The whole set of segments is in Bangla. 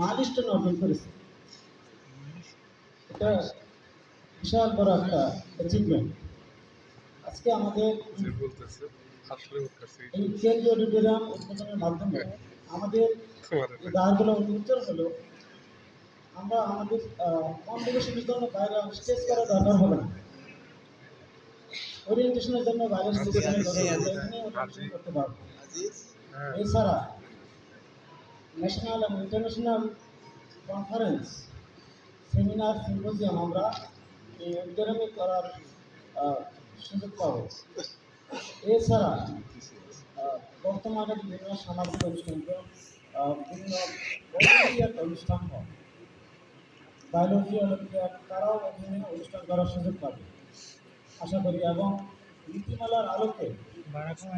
মাইলস্টোন অর্জন করেছে। এটা বিশাল বড় একটা অ্যাচিভমেন্ট আজকে আমাদের এই কেন্দ্রীয় অডিটোরিয়াম উদ্বোধনের মাধ্যমে আমাদের উত্তর হলো। আমরা আমাদের কম্পিটিশনের জন্য বাইরে স্টেজ করার দরকার হবে না। ওরিয়েন্টেশনের জন্য বাইরে স্টেজ করার দরকার হবে এছাড়া ন্যাশনাল এবং ইন্টারন্যাশনাল কনফারেন্স সেমিনার সিম্পোজিয়াম আমরা এই অডিটোরিয়ামে করার সুযোগ পাবো। এছাড়া বর্তমানে বিভিন্ন সামাজিক অনুষ্ঠান বিভিন্ন অনুষ্ঠান হয়। বায়োলজি অলিম্পিয়াড তারাও এখানে অনুষ্ঠান করার সুযোগ পাবে। আশা করি এবং নীতিমালার আলোকে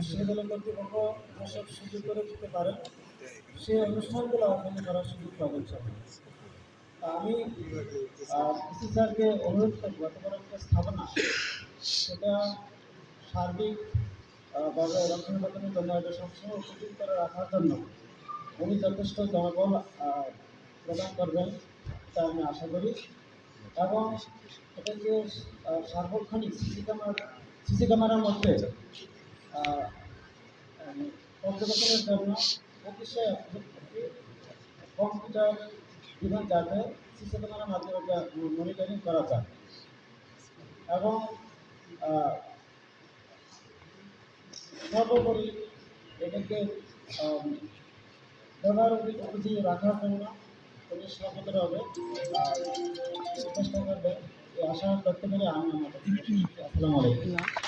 সে দলের কর্তৃপক্ষ যেসব সুযোগ করে দিতে পারে। সেই অনুষ্ঠানগুলো ওখানে করার সুযোগ পাবে ইনশাআল্লাহ। আমি পিসি স্যারকে অনুরোধ করব এত একটা স্থাপনা, সেটা সার্বিক ভাবে রক্ষণাবেক্ষণের জন্য এটা সবসময় উপযোগী করে রাখার জন্য উনি যথেষ্ট জনবল প্রদান করবেন তা আমি আশা করি এবং এটাকে সার্বক্ষণিক সিসি ক্যামেরা, সিসি ক্যামেরার মধ্যে পর্যবেক্ষণের জন্য অফিসে কম্পিউটার বিধান যাতে ক্যামেরার মাধ্যমে মনিটরিং করা যায়। এবং সর্বোপরি এটাকে ব্যবহার উপযোগী রাখার জন্য উনি সচেতন হবে। চেষ্টা করবে এই আশা করতে পেরে আমি আমার আসসালামু আলাইকুম।